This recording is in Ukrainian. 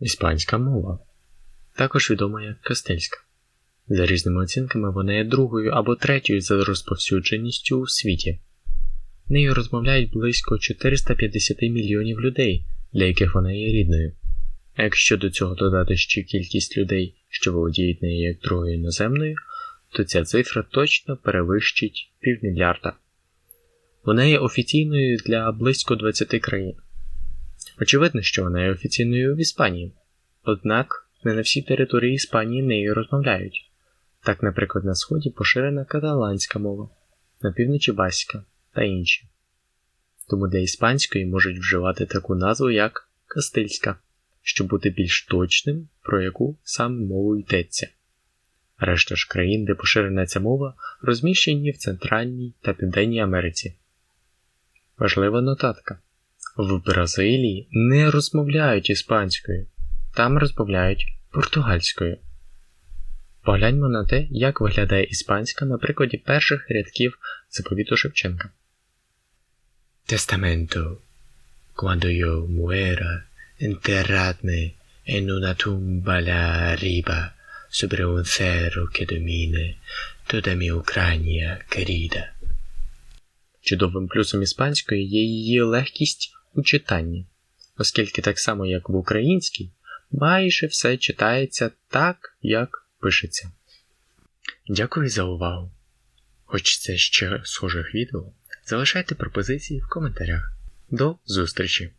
Іспанська мова, також відома як кастильська. За різними оцінками, вона є другою або третьою за розповсюдженістю у світі. Нею розмовляють близько 450 мільйонів людей, для яких вона є рідною. А якщо до цього додати ще кількість людей, що володіють нею як другою іноземною, то ця цифра точно перевищить півмільярда. Вона є офіційною для близько 20 країн. Очевидно, що вона є офіційною в Іспанії, однак не на всій території Іспанії нею розмовляють. Так, наприклад, на сході поширена каталанська мова, на півночі баська та інші. Тому для іспанської можуть вживати таку назву як кастильська, щоб бути більш точним, про яку саме мову йдеться. Решта ж країн, де поширена ця мова, розміщені в Центральній та Південній Америці. Важлива нотатка. В Бразилії не розмовляють іспанською, там розмовляють португальською. Погляньмо на те, як виглядає іспанська на прикладі перших рядків заповіту Шевченка. Тестамento. Cuando yo muera, enterradme en una tumba allá arriba, sobre un cerro que domine toda mi Ucrania querida. Чудовим плюсом іспанської є її легкість у читанні, оскільки так само, як в українській, майже все читається так, як пишеться. Дякую за увагу. Хочеться ще схожих відео? Залишайте пропозиції в коментарях. До зустрічі!